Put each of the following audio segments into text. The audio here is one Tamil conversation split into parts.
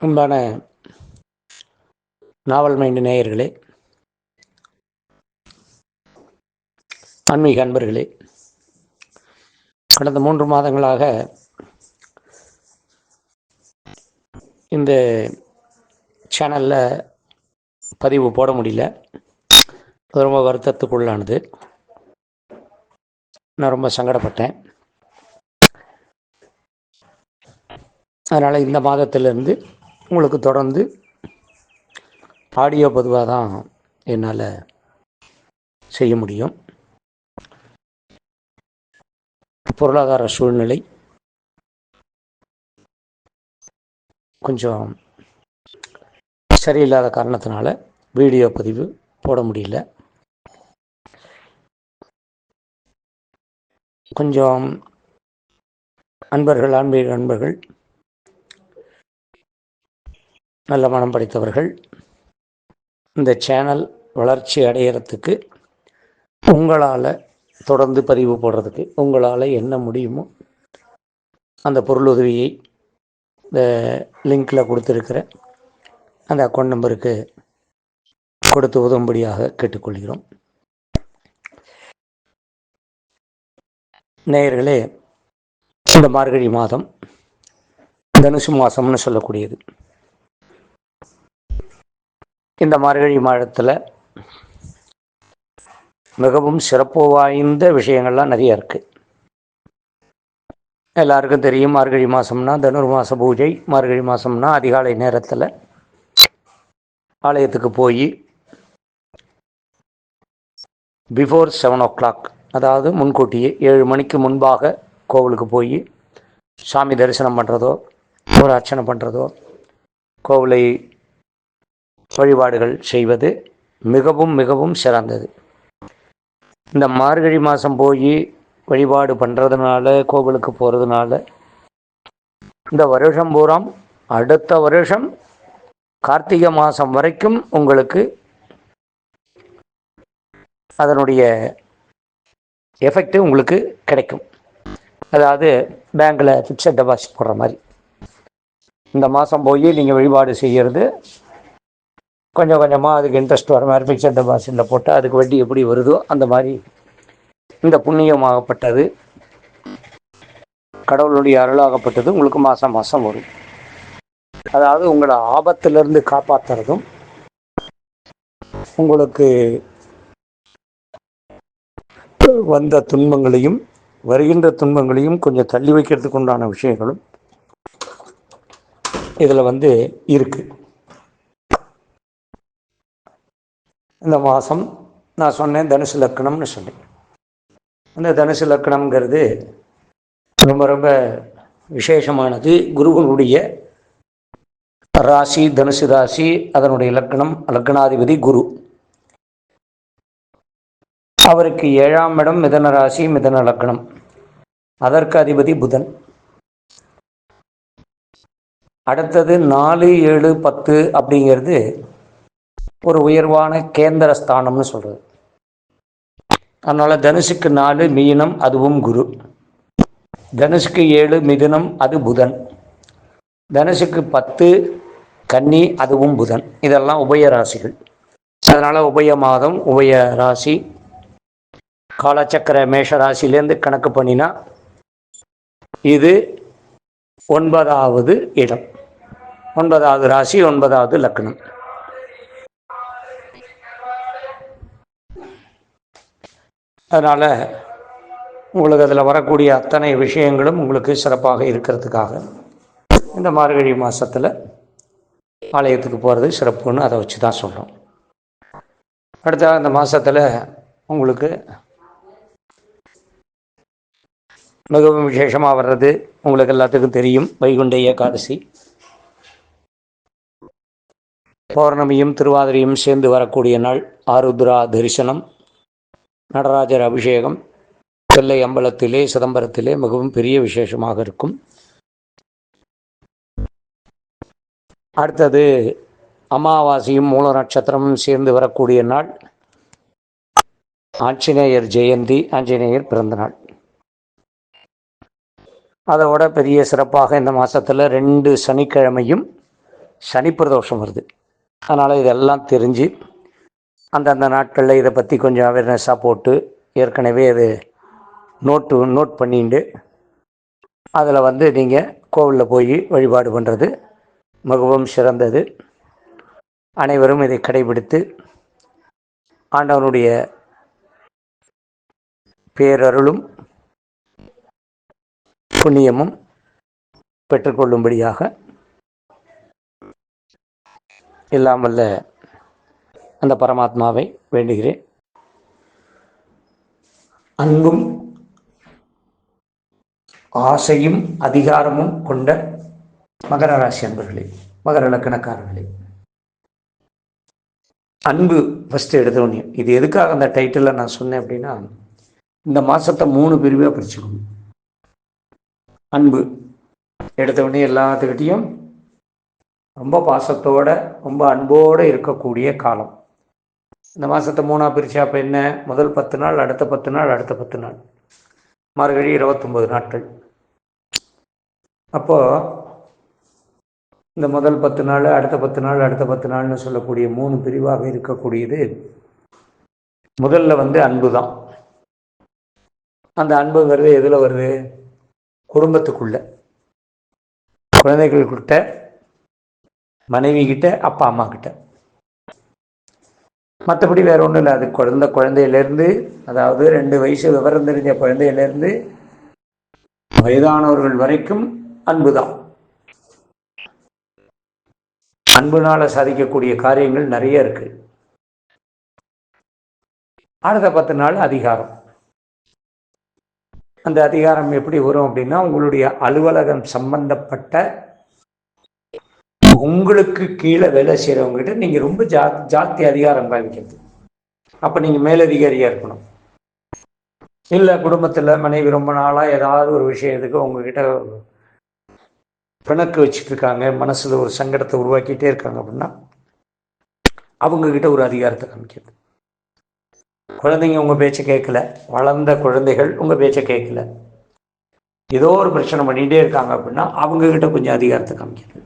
அன்பான நாவல் மைண்டு நேயர்களே ஆன்மீக அன்பர்களே கடந்த மூன்று மாதங்களாக இந்த சேனலில் பதிவு போட முடியல. அது ரொம்ப வருத்தத்துக்குள்ளானது. நான் ரொம்ப சங்கடப்பட்டேன். அதனால் இந்த மாதத்திலிருந்து உங்களுக்கு தொடர்ந்து ஆடியோ பதிவாக தான் என்னால் செய்ய முடியும். பொருளாதார சூழ்நிலை கொஞ்சம் சரியில்லாத காரணத்தினால வீடியோ பதிவு போட முடியல. கொஞ்சம் அன்பர்கள் ஆன்மீக அன்பர்கள் நல்ல மனம் படைத்தவர்கள் இந்த சேனல் வளர்ச்சி அடையிறதுக்கு உங்களால் தொடர்ந்து பதிவு போடுறதுக்கு உங்களால் என்ன முடியுமோ அந்த பொருள் உதவியை இந்த லிங்கில் கொடுத்துருக்கிற அந்த அக்கௌண்ட் நம்பருக்கு கொடுத்து உதவும்படியாக கேட்டுக்கொள்கிறோம். நேயர்களே இந்த மார்கழி மாதம் தனுசு மாதம்னு சொல்லக்கூடியது. இந்த மார்கழி மாதத்தில் மிகவும் சிறப்பு வாய்ந்த விஷயங்கள்லாம் நிறைய இருக்குது எல்லாருக்கும் தெரியும் மார்கழி மாதம்னா தனுர் மாத பூஜை மார்கழி மாதம்னா அதிகாலை நேரத்தில் ஆலயத்துக்கு போய் பிஃபோர் செவன் ஓ கிளாக் அதாவது முன்கூட்டியே ஏழு மணிக்கு முன்பாக கோவிலுக்கு போய் சாமி தரிசனம் பண்ணுறதோ ஒரு அர்ச்சனை பண்ணுறதோ கோவிலை வழிபாடுகள் செய்வது மிகவும் மிகவும் சிறந்தது. இந்த மார்கழி மாதம் போய் வழிபாடு பண்ணுறதுனால கோவிலுக்கு போகிறதுனால இந்த வருஷம் பூராம் அடுத்த வருஷம் கார்த்திகை மாதம் வரைக்கும் உங்களுக்கு அதனுடைய எஃபெக்ட் உங்களுக்கு கிடைக்கும். அதாவது பேங்க்கில் ஃபிக்ஸட் டெபாசிட் போடுற மாதிரி. இந்த மாதம் போய் நீங்கள் வழிபாடு செய்கிறது கொஞ்சம் கொஞ்சமாக அதுக்கு இன்ட்ரெஸ்ட் வர மாதிரி ஃபிக்ஸட் டெபாசிட்டில் போட்டால் அதுக்கு வட்டி எப்படி வருதோ அந்த மாதிரி இந்த புண்ணியமாகப்பட்டது. கடவுளுடைய அருளாகப்பட்டது உங்களுக்கு மாதம் மாதம் வரும். அதாவது உங்களை ஆபத்திலிருந்து காப்பாற்றுறதும் உங்களுக்கு வந்த துன்பங்களையும் வருகின்ற துன்பங்களையும் கொஞ்சம் தள்ளி வைக்கிறதுக்கு உண்டான விஷயங்களும் இதில் வந்து இருக்குது இந்த மாதம் நான் சொன்னேன் தனுசு லக்கணம்னு சொன்னேன் அந்த தனுசு லக்கணம்ங்கிறது ரொம்ப ரொம்ப விசேஷமானது. குருவனுடைய ராசி தனுசு ராசி அதனுடைய லக்கணம் லக்கணாதிபதி குரு. அவருக்கு ஏழாம் இடம் மிதன ராசி மிதன லக்கணம். அதற்கு அதிபதி புதன். அடுத்தது நாலு ஏழு பத்து அப்படிங்கிறது ஒரு உயர்வான கேந்திர ஸ்தானம்னு சொல்கிறது அதனால் தனுஷுக்கு நாலு மீனம் அதுவும் குரு. தனுஷுக்கு ஏழு மிதுனம் அது புதன். தனுஷுக்கு பத்து கன்னி அதுவும் புதன். இதெல்லாம் உபய ராசிகள். அதனால் உபய மாதம் உபய ராசி. காலச்சக்கர மேஷ ராசிலேருந்து கணக்கு பண்ணினா இது ஒன்பதாவது இடம். ஒன்பதாவது ராசி ஒன்பதாவது லக்னம். அதனால் உங்களுக்கு அதில் வரக்கூடிய அத்தனை விஷயங்களும் உங்களுக்கு சிறப்பாக இருக்கிறதுக்காக இந்த மார்கழி மாதத்தில் ஆலயத்துக்கு போகிறது சிறப்புன்னு அதை வச்சு தான் சொல்கிறோம் அடுத்த அந்த மாதத்தில் உங்களுக்கு மிகவும் விசேஷமாக வர்றது உங்களுக்கு எல்லாத்துக்கும் தெரியும் வைகுண்ட ஏகாதசி. பௌர்ணமியும் திருவாதிரையும் சேர்ந்து வரக்கூடிய நாள் ஆருத்ரா தரிசனம். நடராஜர் அபிஷேகம் செல்லை அம்பலத்திலே சிதம்பரத்திலே மிகவும் பெரிய விசேஷமாக இருக்கும். அடுத்தது அமாவாசையும் மூல நட்சத்திரமும் சேர்ந்து வரக்கூடிய நாள் ஆஞ்சநேயர் ஜெயந்தி ஆஞ்சநேயர் பிறந்தநாள். அதோட பெரிய சிறப்பாக இந்த மாதத்தில் ரெண்டு சனிக்கிழமையும் சனி பிரதோஷம் வருது. அதனால் இதெல்லாம் தெரிஞ்சு அந்தந்த நாட்களில் இதை பற்றி கொஞ்சம் அவேர்னஸாக போட்டு ஏற்கனவே அது நோட்டு நோட் பண்ணிட்டு அதில் வந்து நீங்கள் கோவிலில் போய் வழிபாடு பண்ணுறது மிகவும் சிறந்தது. அனைவரும் இதை கடைபிடித்து ஆண்டவனுடைய பேரருளும் புண்ணியமும் பெற்றுக்கொள்ளும்படியாக. இல்லாமல்ல அந்த பரமாத்மாவை வேண்டுகிறேன். அன்பும் ஆசையும் அதிகாரமும் கொண்ட மகர ராசி அன்பர்களே மகர இலக்கணக்காரர்களே அன்பு ஃபஸ்ட்டு எடுத்தோடனே இது எதுக்காக அந்த டைட்டிலில் நான் சொன்னேன் அப்படின்னா இந்த மாதத்தை மூணு பிரிவாக பிரிச்சுக்கணும். அன்பு எடுத்தவொடனே எல்லாத்துக்கிட்டேயும் ரொம்ப பாசத்தோட ரொம்ப அன்போடு இருக்கக்கூடிய காலம். இந்த மாதத்தை மூணாக பிரிச்சா அப்போ என்ன? முதல் பத்து நாள் அடுத்த பத்து நாள் அடுத்த பத்து நாள். மார்கழி இருபத்தொம்பது நாட்கள். அப்போது இந்த முதல் பத்து நாள் அடுத்த பத்து நாள் அடுத்த பத்து நாள்னு சொல்லக்கூடிய மூணு பிரிவாக இருக்கக்கூடியது. முதல்ல வந்து அன்பு தான். அந்த அன்புங்கிறது எதில் வருது? குடும்பத்துக்குள்ள. குழந்தைகள்கிட்ட மனைவி கிட்ட அப்பா அம்மா கிட்ட. மற்றபடி வேற ஒன்றும் இல்லை. அது குழந்த குழந்தையிலேருந்து அதாவது ரெண்டு வயசு விவரம் தெரிஞ்ச குழந்தையிலேருந்து வயதானவர்கள் வரைக்கும் அன்பு தான் அன்புனால சாதிக்கக்கூடிய காரியங்கள் நிறைய இருக்கு. அடுத்த பத்து நாள் அதிகாரம். அந்த அதிகாரம் எப்படி வரும் அப்படின்னா உங்களுடைய அலுவலகம் சம்பந்தப்பட்ட உங்களுக்கு கீழே வேலை செய்கிறவங்ககிட்ட நீங்கள் ரொம்ப ஜா ஜாஸ்தி அதிகாரம் காமிக்கிறது அப்போ நீங்கள் மேலதிகாரியாக இருக்கணும். இல்லை குடும்பத்தில் மனைவி ரொம்ப நாளாக ஏதாவது ஒரு விஷயத்துக்கு உங்ககிட்ட பிணக்கு வச்சுட்டு இருக்காங்க மனசில் ஒரு சங்கடத்தை உருவாக்கிட்டே இருக்காங்க அப்படின்னா அவங்கக்கிட்ட ஒரு அதிகாரத்தை காமிக்கிறது. குழந்தைங்க உங்கள் பேச்சை கேட்கல வளர்ந்த குழந்தைகள் உங்கள் பேச்சை கேட்கல. ஏதோ ஒரு பிரச்சனை பண்ணிகிட்டே இருக்காங்க அப்படின்னா அவங்கக்கிட்ட கொஞ்சம் அதிகாரத்தை காமிக்கிறது.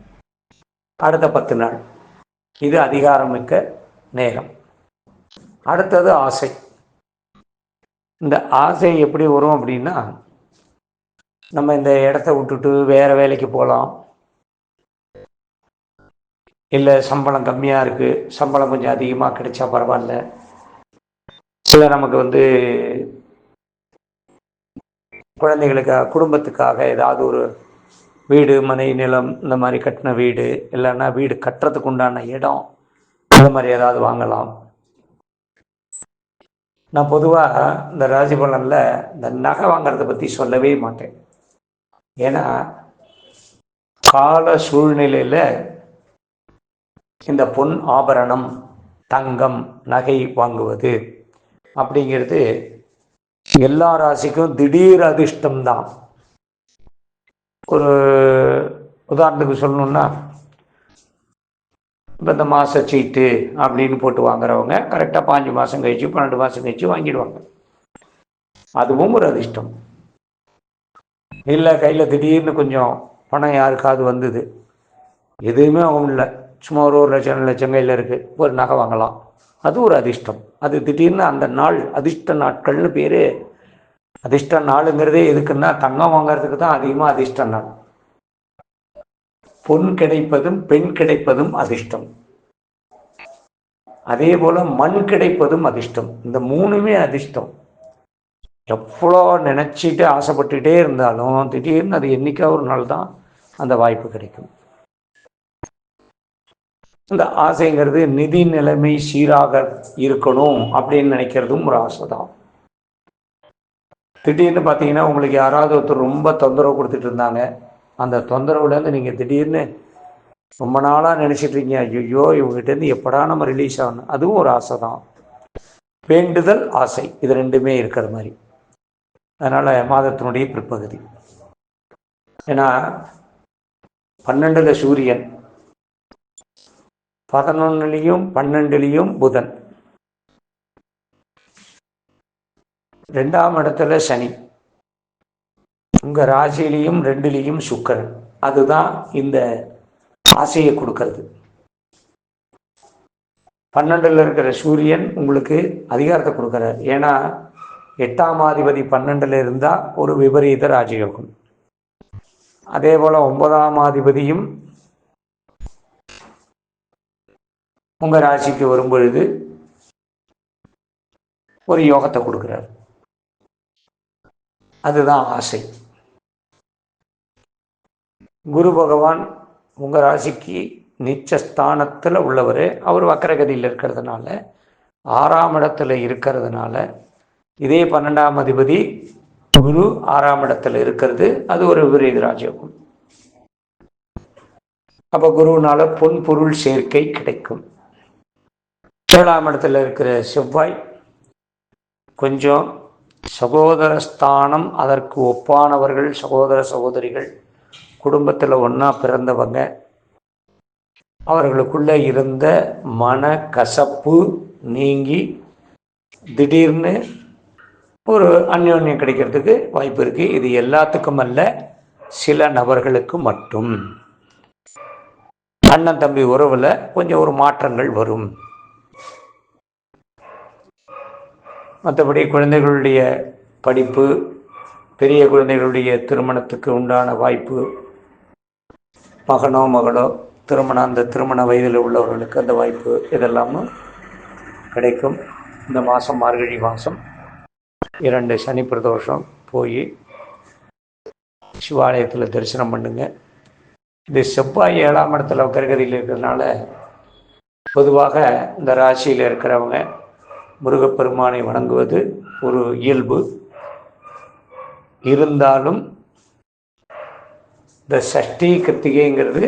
அடுத்த பத்து நாள். இது அதிகாரமிக்க நேரம். அடுத்தது ஆசை. இந்த ஆசை எப்படி வரும் அப்படின்னா நம்ம இந்த இடத்த விட்டுட்டு வேறு வேலைக்கு போகலாம். இல்லை சம்பளம் கம்மியாக இருக்குது சம்பளம் கொஞ்சம் அதிகமாக கிடைச்சா பரவாயில்ல. இல்லை நமக்கு வந்து குழந்தைகளுக்காக குடும்பத்துக்காக ஏதாவது ஒரு வீடு மனை நிலம் இந்த மாதிரி கட்டின வீடு இல்லைன்னா வீடு கட்டுறதுக்கு உண்டான இடம் அந்த மாதிரி ஏதாவது வாங்கலாம். நான் பொதுவாக இந்த ராஜபலனில் இந்த நகை வாங்குறத பற்றி சொல்லவே மாட்டேன். ஏன்னா கால சூழ்நிலையில் இந்த பொன் ஆபரணம் தங்கம் நகை வாங்குவது அப்படிங்கிறது எல்லா ராசிக்கும் திடீர் அதிர்ஷ்டம் தான் ஒரு உதாரணத்துக்கு சொல்லணுன்னா இப்போ இந்த மாத சீட்டு அப்படின்னு போட்டு வாங்குறவங்க கரெக்டாக பாஞ்சு மாதம் கழிச்சு பன்னெண்டு மாதம் கழிச்சு வாங்கிடுவாங்க. அதுவும் ஒரு அதிர்ஷ்டம். இல்லை கையில் திடீர்னு கொஞ்சம் பணம் யாருக்காவது வந்தது. எதுவுமே அவங்க இல்லை. சும்மா ஒரு ஒரு லட்சம் ரெண்டு லட்சம் கையில் இருக்குது ஒரு நகை வாங்கலாம். அது ஒரு அதிர்ஷ்டம். அது திடீர்னு அந்த நாள் அதிர்ஷ்ட நாட்கள்னு பேர் அதிர்ஷ்ட நாளுங்கிறதே எதுக்குன்னா தங்கம் வாங்கறதுக்கு தான் அதிகமாக அதிர்ஷ்ட நாள் பொன் கிடைப்பதும் பெண் கிடைப்பதும் அதிர்ஷ்டம். அதே போல மண் கிடைப்பதும் அதிர்ஷ்டம். இந்த மூணுமே அதிர்ஷ்டம். எவ்வளோ நினச்சிட்டு ஆசைப்பட்டுட்டே இருந்தாலும் திடீர்னு அது என்னைக்கா ஒரு நாள் தான் அந்த வாய்ப்பு கிடைக்கும். இந்த ஆசைங்கிறது நிதி நிலைமை சீராக இருக்கணும் அப்படின்னு நினைக்கிறதும் ஒரு ஆசை தான் திடீர்னு பார்த்தீங்கன்னா உங்களுக்கு யாராவது ஒருத்தர் ரொம்ப தொந்தரவு கொடுத்துட்டு இருந்தாங்க. அந்த தொந்தரவுலேருந்து நீங்கள் திடீர்னு ரொம்ப நாளாக நினச்சிட்டு இருக்கீங்க. ஐயோ இவங்ககிட்டேருந்து எப்படா நம்ம ரிலீஸ் ஆகணும்? அதுவும் ஒரு ஆசை தான் வேண்டுதல் ஆசை. இது ரெண்டுமே இருக்கிற மாதிரி. அதனால் மாதத்தினுடைய பிற்பகுதி. ஏன்னா பன்னெண்டில் சூரியன். பதினொன்னுலேயும் பன்னெண்டுலேயும் புதன். ரெண்டாம் இடத்துல சனி. உங்கள் ராசிலையும் ரெண்டுலேயும் சுக்கரன். அதுதான் இந்த ஆசையை கொடுக்கறது. பன்னெண்டில் இருக்கிற சூரியன் உங்களுக்கு அதிகாரத்தை கொடுக்குறார். ஏன்னா எட்டாம் அதிபதி பன்னெண்டில் இருந்தால் ஒரு விபரீத ராஜயோகம். அதே போல் ஒன்பதாம் அதிபதியும் உங்கள் ராசிக்கு வரும்பொழுது ஒரு யோகத்தை கொடுக்குறாரு. அதுதான் ஆசை. குரு பகவான் உங்கள் ராசிக்கு நிச்சஸ்தானத்தில் உள்ளவர். அவர் வக்கரகதியில் இருக்கிறதுனால ஆறாம் இடத்துல இருக்கிறதுனால இதே பன்னெண்டாம் அதிபதி குரு ஆறாம் இடத்துல இருக்கிறது. அது ஒரு விபரீத ராஜயோகம். அப்போ குருவினால பொன் பொருள் சேர்க்கை கிடைக்கும். ஏழாம் இடத்துல இருக்கிற செவ்வாய் கொஞ்சம் சகோதர ஸ்தானம் அதற்கு ஒப்பானவர்கள் சகோதர சகோதரிகள். குடும்பத்தில் ஒன்றா பிறந்தவங்க. அவர்களுக்குள்ளே இருந்த மன கசப்பு நீங்கி திடீர்னு ஒரு அந்யோன்யம் கிடைக்கிறதுக்கு வாய்ப்பு இருக்குது இது எல்லாத்துக்கும் அல்ல சில நபர்களுக்கு மட்டும். அண்ணன் தம்பி உறவில் கொஞ்சம் ஒரு மாற்றங்கள் வரும். மற்றபடி குழந்தைகளுடைய படிப்பு பெரிய குழந்தைகளுடைய திருமணத்துக்கு உண்டான வாய்ப்பு மகனோ மகளோ திருமணம் அந்த திருமண வயதில் உள்ளவர்களுக்கு அந்த வாய்ப்பு இதெல்லாமும் கிடைக்கும். இந்த மாதம் மார்கழி மாதம் இரண்டு சனி பிரதோஷம் போய் சிவாலயத்தில் தரிசனம் பண்ணுங்க. இது செவ்வாய் ஏழாம் இடத்துல கருகதியில் இருக்கிறதுனால பொதுவாக இந்த ராசியில் இருக்கிறவங்க முருகப்பெருமானை வணங்குவது ஒரு இயல்பு. இருந்தாலும் இந்த சஷ்டி கிருத்திகைங்கிறது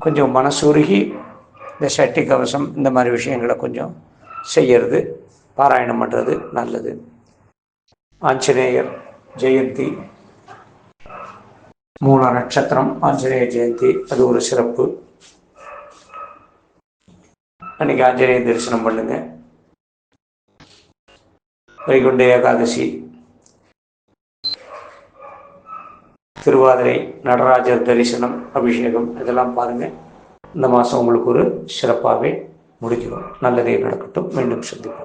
கொஞ்சம் மனசுருகி இந்த சஷ்டி கவசம் இந்த மாதிரி விஷயங்களை கொஞ்சம் செய்யறது பாராயணம் பண்ணுறது நல்லது. ஆஞ்சநேயர் ஜெயந்தி மூல நட்சத்திரம் ஆஞ்சநேய ஜெயந்தி அது ஒரு சிறப்பு. அன்னைக்கு ஆஞ்சநேய தரிசனம் பண்ணுங்கள் வைகுண்ட ஏகாதசி. திருவாதிரை நடராஜர் தரிசனம் அபிஷேகம் இதெல்லாம் பாருங்கள் இந்த மாதம் உங்களுக்கு ஒரு சிறப்பாகவே முடிக்கிறோம் நல்லதே நடக்கட்டும். மீண்டும் சந்திப்போம்.